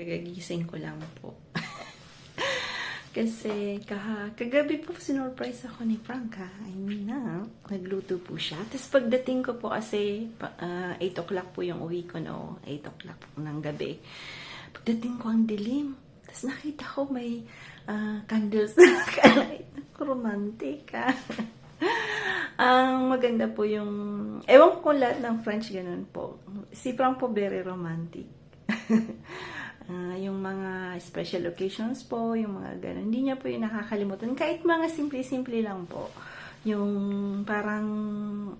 Kagagising ko lang po. Kasi kaha, kagabi po sinurprise ako ni Frank. I mean na, nagluto po siya. Tapos pagdating ko po kasi pa- ah, 8 o'clock po yung uwi ko no. 8 o'clock po ng gabi. Pagdating ko ang dilim. Tapos nakita ko may ah, candles na nakalight. Romantic ha. Ang maganda po yung, ewan ko lahat ng French ganun po. Si Frank po very romantic. Ah, yung mga special occasions po, yung mga ganun. Hindi niya po yung nakakalimutan. Kahit mga simple-simple lang po. Yung parang,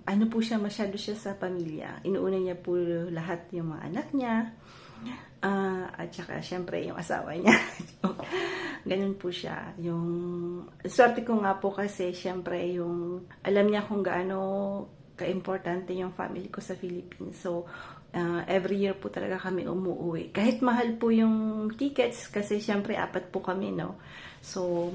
ano po siya, masyado siya sa pamilya. Inuuna niya po lahat yung mga anak niya. Ah, at saka, syempre, yung asawa niya. Ganun po siya. Yung, swerte ko nga po kasi, syempre, yung, alam niya kung gaano ka-importante yung family ko sa Philippines. So, uh, every year po talaga kami umuwi. Kahit mahal po yung tickets, kasi syempre, apat po kami, no? So,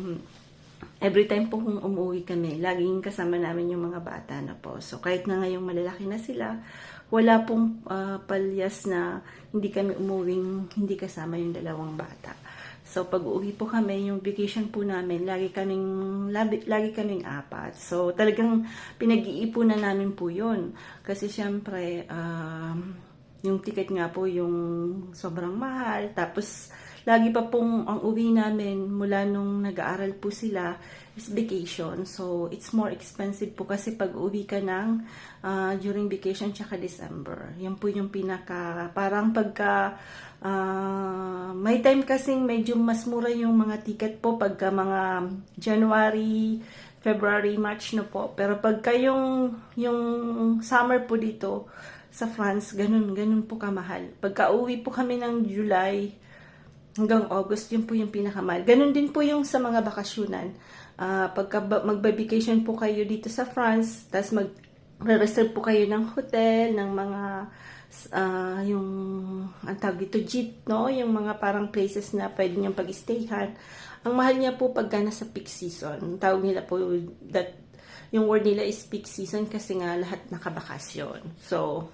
every time po kung umuwi kami, laging kasama namin yung mga bata na po. So, kahit na ngayong malalaki na sila, wala pong ah, palyas na hindi kami umuwing hindi kasama yung dalawang bata. So, pag uwi po kami, yung vacation po namin, lagi kaming, lagi, lagi kaming apat. So, talagang pinag-iipunan namin po yun. Kasi, syempre, um, yung ticket nga po yung sobrang mahal. Tapos, lagi pa pong ang uwi namin mula nung nag-aaral po sila is vacation. So, it's more expensive po kasi pag uwi ka ng ah, during vacation tsaka December. Yan po yung pinaka, parang pagka ah, may time kasing medyo mas mura yung mga ticket po pagka mga January, February, March na po. Pero pagka yung, yung summer po dito sa France, ganun, ganun po kamahal. Pagka uwi po kami ng July, hanggang August, yun po yung pinakamahal. Ganun din po yung sa mga bakasyunan. Ah, pagka ba- magba-vacation po kayo dito sa France, tapos mag reserve po kayo ng hotel, ng mga ah, yung ang tawag dito jeep, no? Yung mga parang places na pwede niyong pag-stayhan. Ang mahal niya po pagka nasa peak season. Ang Tawag nila po that yung word nila is peak season kasi nga lahat nakabakasyon. So,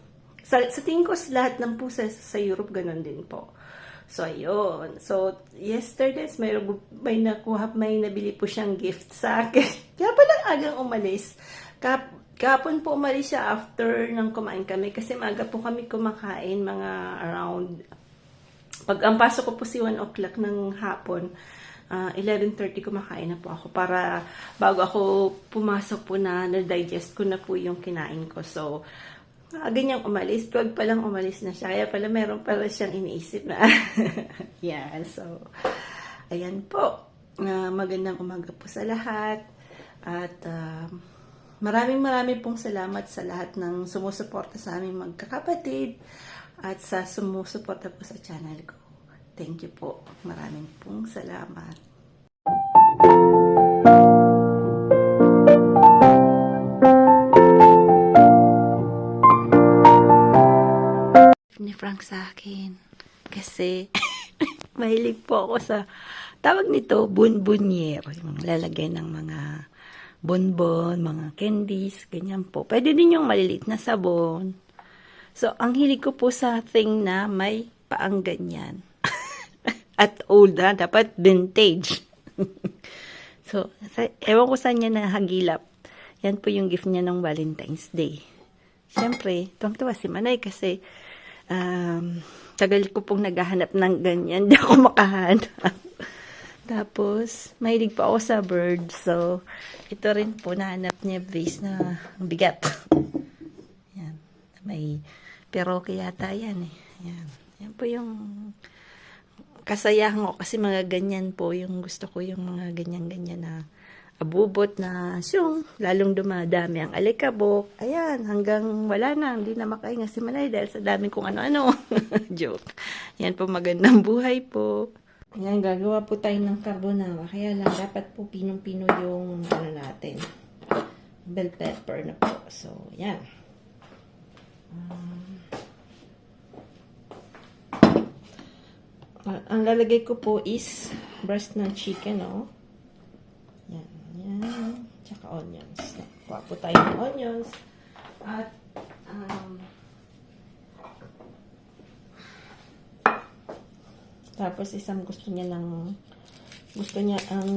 sa, sa tingin ko lahat ng po sa, sa Europe ganun din po. So, ayun. So, yesterday, may, may nakuha, may nabili po siyang gift sa akin. Kaya palang agang umalis. Kap, kahapon po umalis siya after nang kumain kami kasi maaga po kami kumakain mga around pag ang pasok ko po si 1 o'clock ng hapon, ah, 11.30 kumakain na po ako para bago ako pumasok po na na-digest ko na po yung kinain ko. So, ah, ganyang umalis. 12 pa lang umalis na siya. Kaya pala meron pala siyang iniisip na. yan. So, ayan po. Ah, magandang umaga po sa lahat. At ah, maraming maraming pong salamat sa lahat ng sumusuporta sa aming magkakapatid at sa sumusuporta po sa channel ko. Thank you po. Maraming pong salamat. Ni Frank sa akin. Kasi, mahilig po ako sa, tawag nito, bunbunyer. Yung lalagay ng mga bonbon, mga candies, ganyan po. Pwede din yung maliliit na sabon. So, ang hilig ko po sa thing na may paang ganyan. At old ha, dapat vintage. so, ewan ko saan niya nahagilap. Yan po yung gift niya ng Valentine's Day. Siyempre, tuwang-tuwa si Manay kasi um, tagal ko pong naghahanap ng ganyan. Hindi ako makahanap. Tapos, mahilig pa ako sa bird. So, ito rin po, nahanap niya vase na bigat. Yan. May peroke yata yan eh. Yan. Yan po yung kasayahan ko kasi mga ganyan po yung gusto ko yung mga ganyan-ganyan na abubot na siyong lalong dumadami ang alikabok. Ayan, hanggang wala na, hindi na makahinga si Manay dahil sa dami kong ano-ano. Joke. Yan po, magandang buhay po. Ayan, gagawa po tayo ng carbonara. Kaya lang, dapat po pinong-pino yung ano natin. Bell pepper na po. So, yan. Um, ah, ang lalagay ko po is breast ng chicken, oh. Onions. Kuha po tayo ng onions. At, um, Tapos isang gusto niya ng gusto niya ang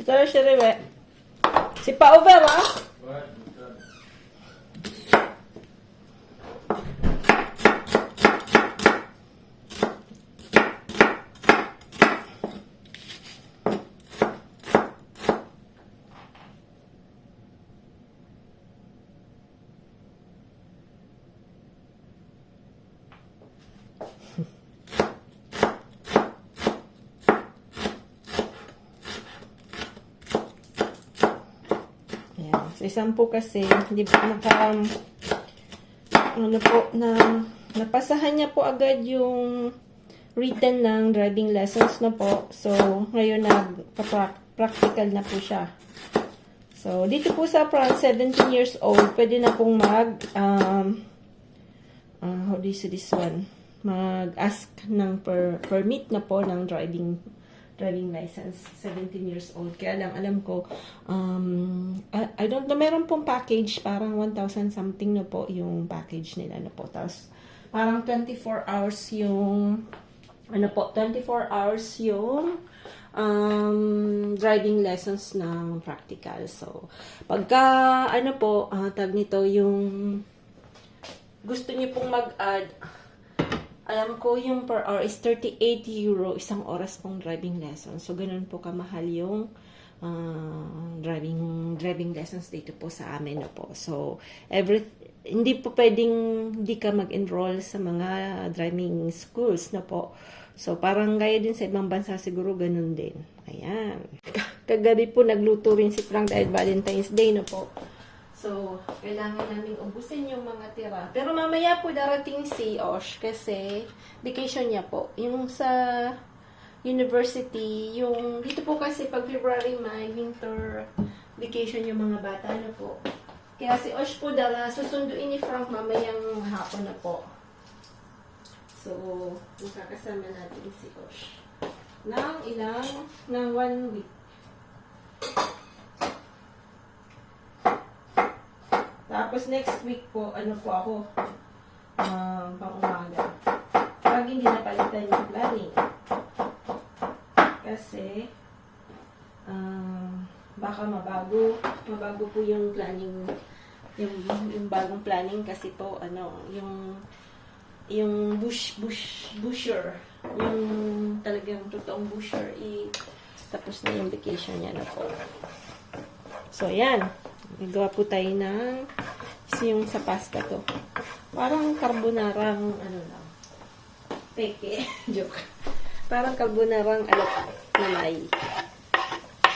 Ito na siya rin eh. Si Pa-over ah. Ayan. Sa isang po kasi, hindi po naka, ano po, na, napasahan niya po agad yung written ng driving lessons na po. So, ngayon nag-practical na po siya. So, dito po sa front, 17 years old, pwede na pong mag, um, uh, how do you say this one? Mag-ask ng per, permit na po ng driving driving license, 17 years old. Kaya lang, alam ko, um, I, I don't know, meron pong package, parang 1,000 something na po yung package nila na po. Tapos, parang 24 hours yung, ano po, 24 hours yung um, driving lessons ng practical. So, pagka, ano po, uh, tag nito, yung gusto niyo pong mag-add, alam ko yung per hour is 38 euro isang oras pong driving lesson. So, ganun po kamahal yung uh, driving driving lessons dito po sa amin na po. So, every hindi po pwedeng hindi ka mag-enroll sa mga driving schools na po. So, parang gaya din sa ibang bansa siguro ganun din. Ayan. Kagabi po nagluto rin si Frank dahil Valentine's Day na po. So, kailangan namin ubusin yung mga tira. Pero mamaya po darating si Osh kasi vacation niya po. Yung sa university, yung dito po kasi pag February, May, winter vacation yung mga bata na po. Kaya si Osh po dala, susunduin ni Frank mamayang hapon na po. So, magkakasama natin si Osh. Nang ilang, ng one week. Tapos next week po, ano po ako, uh, pang umaga. Pag hindi napalitan yung planning. Kasi, uh, baka mabago, mabago po yung planning, yung, yung bagong planning kasi po, ano, yung, yung bush, bush, busher, yung talagang totoong busher, i, tapos na yung vacation niya na po. So, yan. Nagawa po tayo ng kasi yung sa pasta to. Parang carbonarang ano lang. Peke. Joke. Parang carbonarang ano nanay.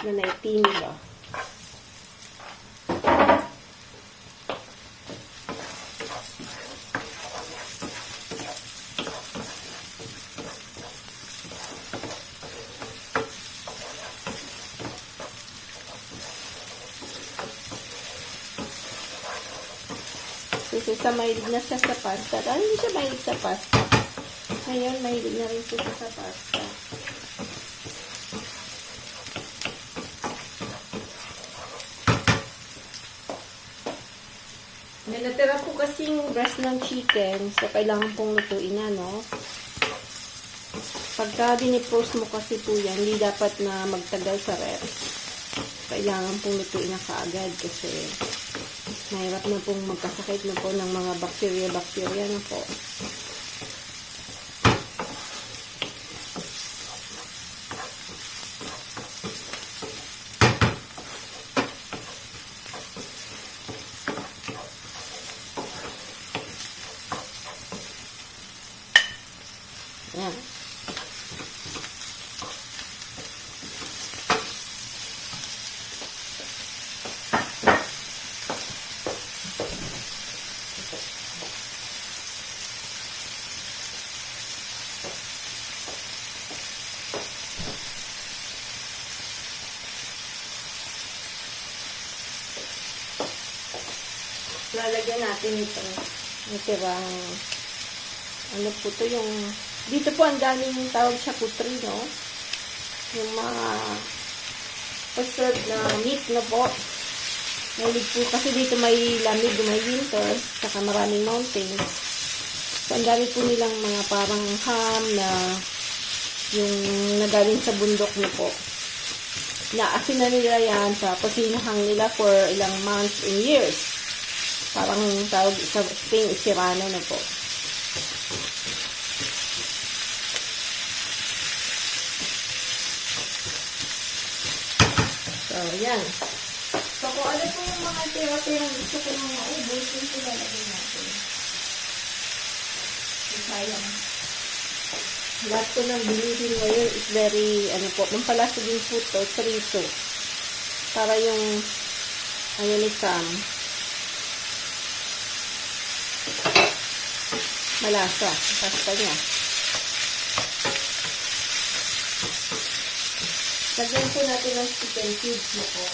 Nanay tini ba? Kasi sa mahilig na siya sa pasta. Dahil hindi siya mahilig sa pasta. Ngayon, mahilig na rin siya sa pasta. May natira po kasing breast ng chicken. So, kailangan pong lutuin na, no? Pagka dinipost mo kasi po yan, hindi dapat na magtagal sa ref. Kailangan pong lutuin na kaagad kasi mahirap na pong magkasakit na po ng mga bacteria-bacteria na po. Yan. Lalagyan natin ito. Natirang ano po to yung, dito po ang daming tawag siya putri, no? Yung mga preserved na meat na po. Mahilig po kasi dito may lamig, may winter, saka maraming mountains. So, ang dami po nilang mga parang ham na yung nagaling sa bundok na po. Naasin na nila yan sa pasinahang nila for ilang months and years. Parang tawag sa Spain, Sirano na po. So, yan. So, kung ano po yung mga tira-tirang gusto ko mga ubos, yung silalagay natin. Sayang. Lahat ko ng bilihin ngayon is very, ano po, mampalasa din po to, chorizo. Para yung, ano ni Sam, malasa, pasta niya. Lagyan po natin ng chicken cubes na po.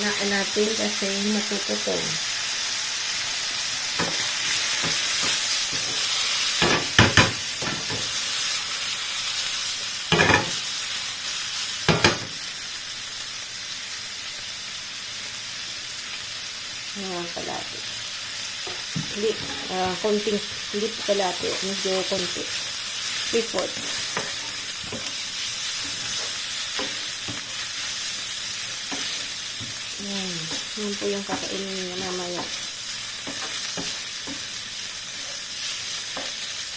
Hinaan natin kasi matututong. Ayan, kalati. Hindi, ah, konting, po kalati. Medyo konti. Three-fourths. Yan po yung kakainin niya mamaya.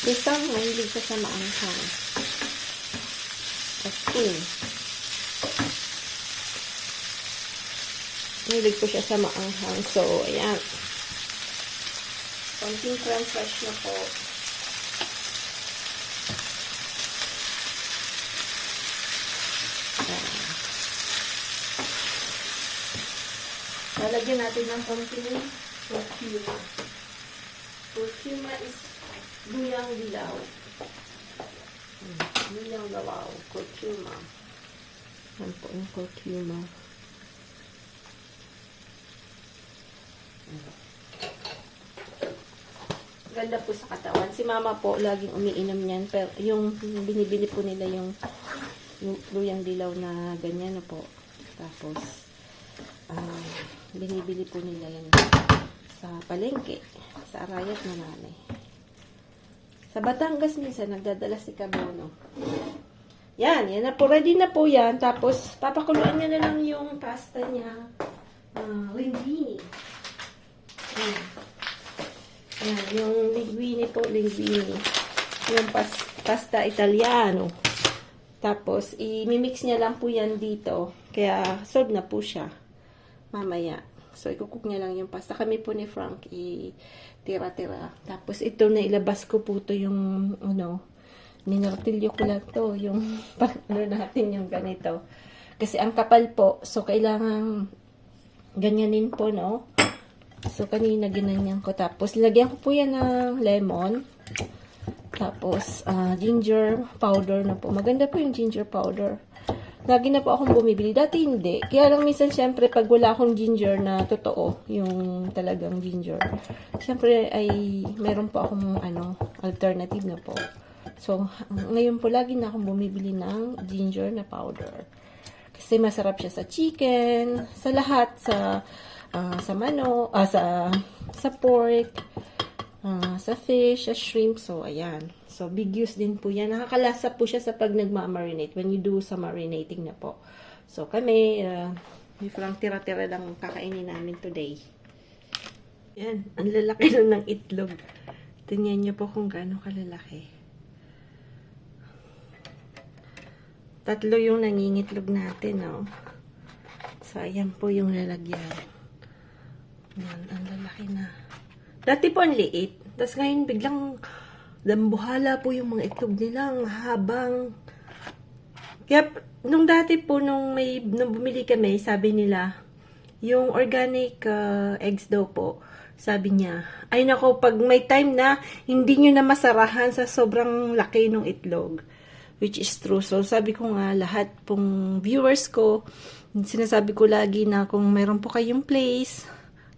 Isang mahilig siya sa maanghang. Asin. Mahilig po siya sa maanghang. So, ayan. Konting crème fresh na po. Ayan. Lalagyan natin ng konting curcuma. Curcuma is luyang dilaw. Hmm, Luyang dilaw. Curcuma. Yan po yung curcuma. Ganda po sa katawan. Si mama po, laging umiinom niyan. Pero yung binibili po nila yung lu- luyang dilaw na ganyan na po. Tapos, ah, binibili po nila yan sa palengke, sa Arayat Mananay. Sa Batangas minsan, nagdadala si Kabono. Yan, yan na po. Ready na po yan. Tapos, papakuluan niya na lang yung pasta niya. Uh, linguine. Yan. Yan, yung linguine po, linguine. Yung pas pasta italiano. Tapos, i-mix niya lang po yan dito. Kaya, solve na po siya. Mamaya. So, ikukook niya lang yung pasta. Kami po ni Frank, i-tira-tira. Tapos, ito na ilabas ko po to yung, ano, ninartilyo ko lang to. Yung, ano natin yung ganito. Kasi, ang kapal po. So, kailangan ganyanin po, no? So, kanina ginanyan ko. Tapos, lagyan ko po yan ng lemon. Tapos, ah, ginger powder na po. Maganda po yung ginger powder. Lagi na po akong bumibili. Dati hindi. Kaya lang minsan, syempre, pag wala akong ginger na totoo, yung talagang ginger, syempre, ay meron po akong, ano, alternative na po. So, ngayon po, lagi na akong bumibili ng ginger na powder. Kasi masarap siya sa chicken, sa lahat, sa, ah, sa mano, ah, sa, sa pork, Ah, sa fish, sa shrimp. So, ayan. So, big use din po yan. Nakakalasa po siya sa pag nagma-marinate when you do sa marinating na po. So, kami, uh, may parang tira-tira lang kakainin namin today. Yan. Ang lalaki na ng itlog. Tingnan niyo po kung gaano kalalaki. Tatlo yung nangingitlog natin, no? So, ayan po yung lalagyan. Yan, ang lalaki na. Dati po ang liit. Tapos ngayon biglang dambuhala po yung mga itlog nilang habang kaya nung dati po nung may nung bumili kami, sabi nila yung organic uh, eggs daw po, sabi niya, ay nako, pag may time na, hindi nyo na masarahan sa sobrang laki ng itlog. Which is true. So, sabi ko nga, lahat pong viewers ko, sinasabi ko lagi na kung mayroon po kayong place,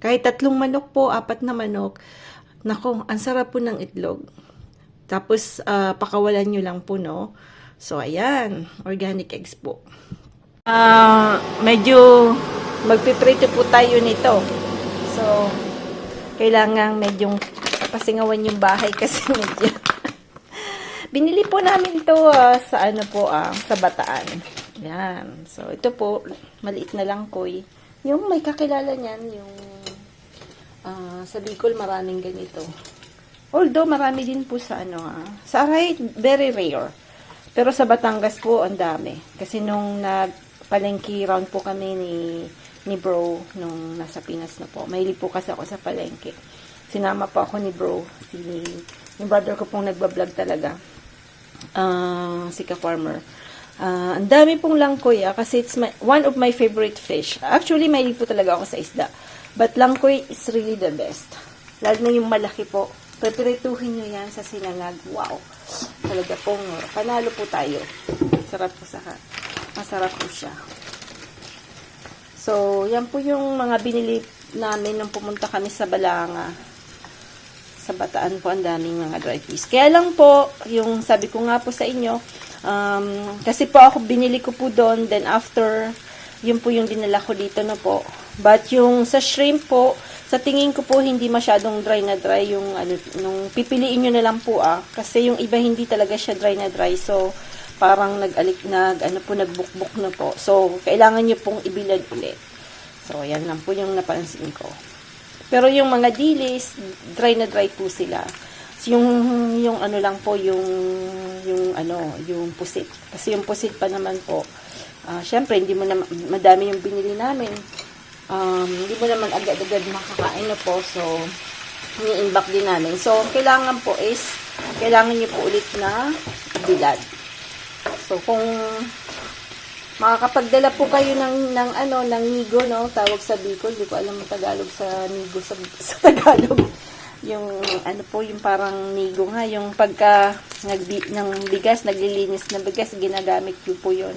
kahit tatlong manok po, apat na manok, nako, ang sarap po ng itlog. Tapos, ah, pakawalan nyo lang po, no? So, ayan, organic eggs po. Ah, medyo magpiprito po tayo nito. So, kailangan medyo pasingawan yung bahay kasi medyo Binili po namin to ah, sa ano po ah, sa Bataan. Yan. So, ito po, maliit na lang koy. Yung may kakilala niyan, yung ah, sa Bicol maraming ganito. Although marami din po sa ano ah, sa Aray, very rare. Pero sa Batangas po, ang dami. Kasi nung nagpalengke round po kami ni ni bro nung nasa Pinas na po. Mahilig po kasi ako sa palengke. Sinama po ako ni bro. Si, yung brother ko pong nagbablog talaga. Ah, si ka-farmer. Ah, ang dami pong langkoy ah, kasi it's my, one of my favorite fish. Actually, mahilig po talaga ako sa isda. But langkoy is really the best. Lalo na yung malaki po. Preparituhin nyo yan sa sinangag. Wow! Talaga pong panalo po tayo. Sarap po sa Masarap po siya. So, yan po yung mga binili namin nung pumunta kami sa Balanga. Sa Bataan po, ang daming mga dry fish. Kaya lang po, yung sabi ko nga po sa inyo, um, kasi po ako binili ko po doon, then after, yun po yung dinala ko dito na po. But yung sa shrimp po, sa tingin ko po hindi masyadong dry na dry yung ano nung pipiliin niyo na lang po ah kasi yung iba hindi talaga siya dry na dry so parang nag-alik nag ano po nagbukbuk na po. So kailangan niyo pong ibilad ulit. So yan lang po yung napansin ko. Pero yung mga dilis, dry na dry po sila. So, yung yung ano lang po yung yung ano, yung pusit. Kasi yung pusit pa naman po. ah syempre hindi mo na madami yung binili namin. Um, hindi mo naman agad-agad makakain na po. So ni-inback din namin. So kailangan po is kailangan niyo po ulit na bilad. So kung makakapagdala po kayo ng ng ano ng nigo no tawag sa Bicol di ko alam ang Tagalog sa nigo sa, sa Tagalog yung ano po yung parang nigo nga yung pagka nagbi, ng bigas naglilinis ng bigas ginagamit yun po yun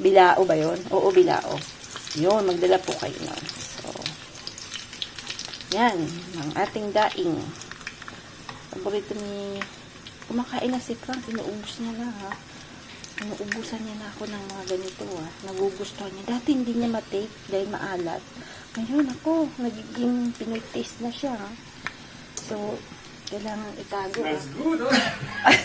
bilao ba yun oo bilao yun magdala po kayo nun so yan ang ating daing paborito ni kumakain na si Frank inuubos niya na ha Inuubusan niya na ako ng mga ganito ah. Nagugustuhan niya. Dati hindi niya matake dahil maalat. Ngayon ako, nagiging Pinoy taste na siya. ah. So, kailangan itago. Smells good, huh?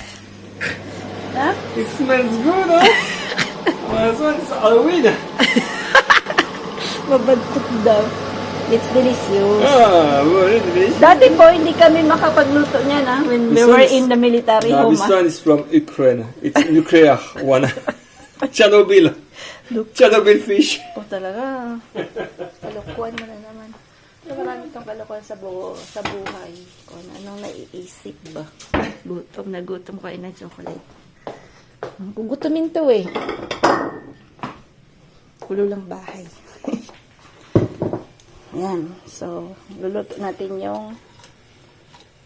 Ha? It smells good, huh? well, this one's Halloween. Mabagkot daw. It's delicious. Ah, very delicious. Dati po, hindi kami makapagluto niya na when we This were one's- in the military No, home. this ah. one is from Ukraine. It's nuclear one. Chernobyl. Look. Chernobyl fish. Oh, talaga. Kalukuhan mo na naman. Pero marami kang kalukuhan sa, bu sa buhay. Kung anong naiisip ba. Gutom na gutom ko na chocolate. Gugutomin to eh. Kulo lang bahay. Yan. So, luluto natin yung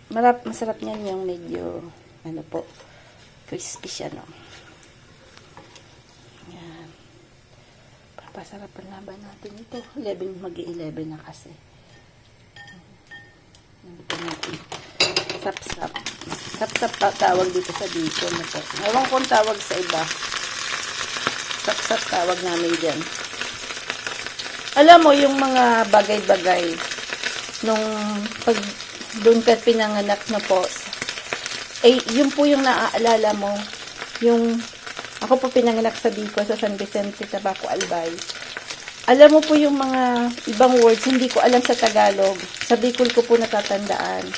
marap, masarap niyan yung medyo ano po crispy siya no. Yan. Papasarapan laban natin ito. 11, mag-11 na kasi. Ito natin. Sap-sap. Sap-sap pa tawag dito sa dito. Ewan kong tawag sa iba. Sap-sap tawag namin dyan. Alam mo, yung mga bagay-bagay nung pag doon ka pinanganak na po, eh, yun po yung naaalala mo. Yung, ako po pinanganak sa Bicol, sa San Vicente, Tabaco, Albay. Alam mo po yung mga ibang words, hindi ko alam sa Tagalog. Sa Bicol ko po natatandaan.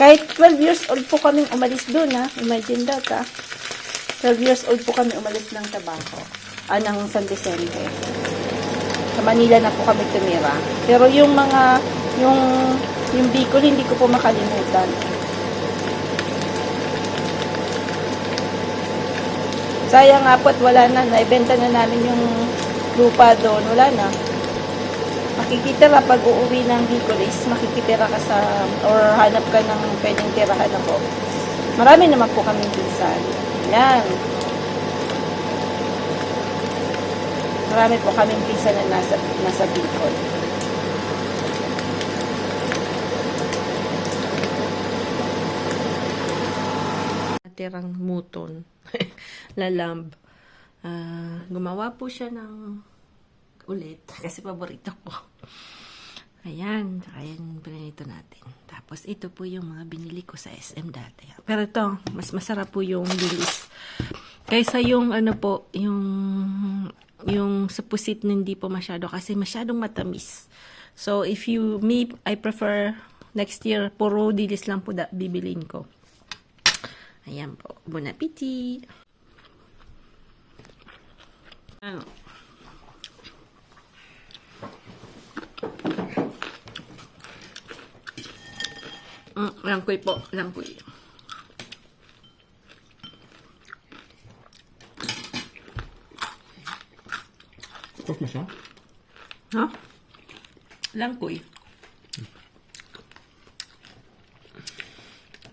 Kahit 12 years old po kaming umalis doon, ha? Imagine that, ha? 12 years old po kami umalis ng Tabaco. Ah, San Vicente. Sa Manila na po kami tumira. Pero yung mga, yung, yung Bicol, hindi ko po makalimutan. Sayang nga po at wala na. Naibenta na namin yung lupa doon. Wala na. makikitira pag uuwi ng Bicol is makikitira ka sa or hanap ka ng pwedeng tirahan ako. Marami naman po kaming pinsan. Yan. Marami po kaming pinsan na nasa, nasa Bicol. Tirang muton na lamb. Ah, gumawa po siya ng ulit kasi paborito ko. Ayan, ayan pinito natin. Tapos ito po yung mga binili ko sa SM dati. Pero ito, mas masarap po yung bilis. Kaysa yung ano po, yung yung sa na hindi po masyado kasi masyadong matamis. So if you me I prefer next year puro dilis lang po da, bibilin ko. Ayan po. Bon appetit! Ano? Mm, langkoy po, langkoy. Guck mal ça. Ha? Langkoy.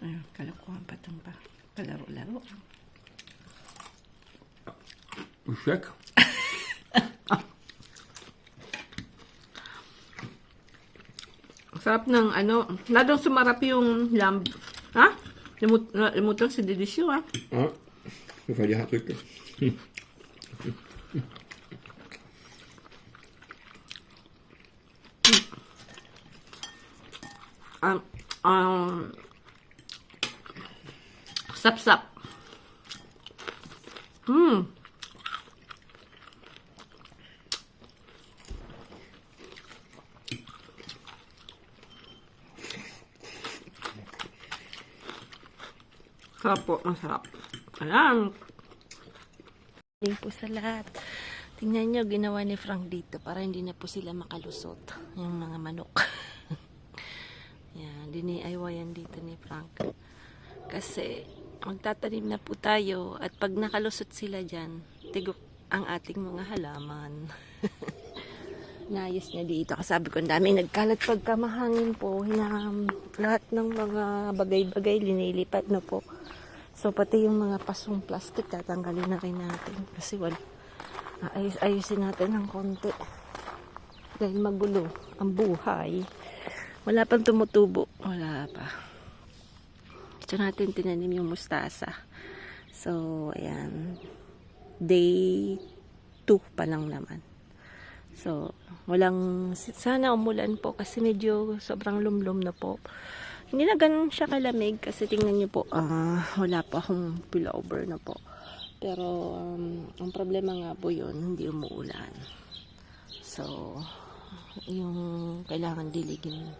Ayun, kalokohan pa itong pa. Palaro-laro. Check. Sarap ng ano, ladong sumarap yung lamb. Ha? Limut, limutang si Didisyo ha. Ja, nu får jag Um, um, sap-sap. Hmm. Sarap po, masarap. Ayan. Hindi po sa lahat. Tingnan nyo, ginawa ni Frank dito para hindi na po sila makalusot. Yung mga manok. Yan, dini-IY yan dito ni Frank. Kasi, magtatanim na po tayo at pag nakalusot sila dyan, tigok ang ating mga halaman. Nayos niya dito. Kasabi ko, ang dami nagkalat pagka mahangin po. Na, lahat ng mga bagay-bagay linilipat na po. So, pati yung mga pasong plastic, tatanggalin na rin natin. Kasi wala. Ayos-ayusin natin ng konti. Dahil magulo ang buhay. Wala pang tumutubo. Wala pa. Ito natin tinanim yung mustasa. So, ayan. Day 2 pa lang naman. So, walang, sana umulan po kasi medyo sobrang lumlum na po. Hindi na ganun siya kalamig kasi tingnan niyo po, ah, wala pa akong pullover na po. Pero, um, ang problema nga po yun, hindi umuulan. So, yung kailangan diligin,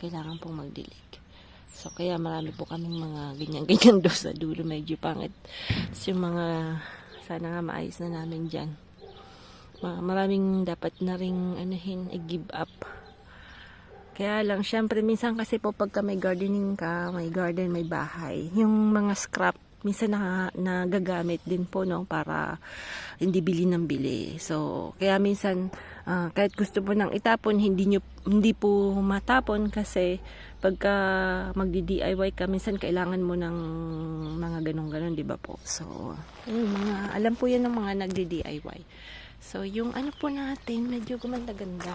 kailangan pong magdilig. So, kaya marami po kaming mga ganyan-ganyan doon sa dulo, medyo pangit. So, yung mga, sana nga maayos na namin dyan. Ma- maraming dapat na ring anuhin, i-give up. Kaya lang, syempre, minsan kasi po pagka may gardening ka, may garden, may bahay, yung mga scrap, minsan na, nagagamit din po, no, para hindi bili ng bili. So, kaya minsan, ah, kahit gusto mo nang itapon, hindi, nyo, hindi po matapon kasi pagka magdi-DIY ka, minsan kailangan mo ng mga ganong-ganon, di ba po? So, yun, mga, alam po yan ng mga nagdi-DIY. So, yung ano po natin, medyo gumanda-ganda.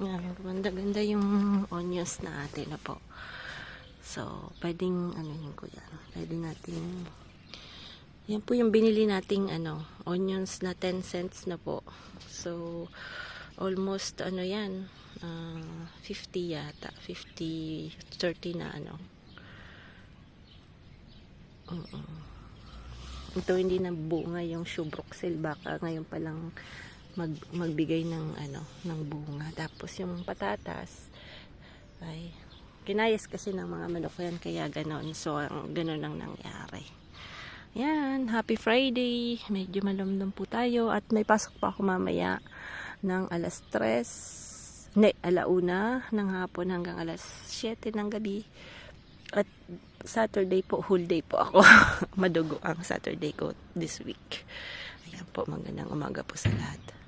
Yan, gumanda-ganda yung onions natin na po. So, pwedeng, ano yun ko yan, pwede natin, yan po yung binili nating, ano, onions na 10 cents na po. So, almost, ano yan, ah, 50 yata, 50, 30 na, ano. Mm-mm. Ito hindi na bunga yung shubroxel, baka ngayon pa lang mag, magbigay ng ano ng bunga tapos yung patatas ay kinayas kasi ng mga manok yan kaya ganon so ganon ang nangyari yan happy friday medyo malumdum po tayo at may pasok pa ako mamaya ng alas 3 ne alauna ng hapon hanggang alas 7 ng gabi at Saturday po, whole day po ako. Madugo ang Saturday ko this week. Ayan po, magandang umaga po sa lahat.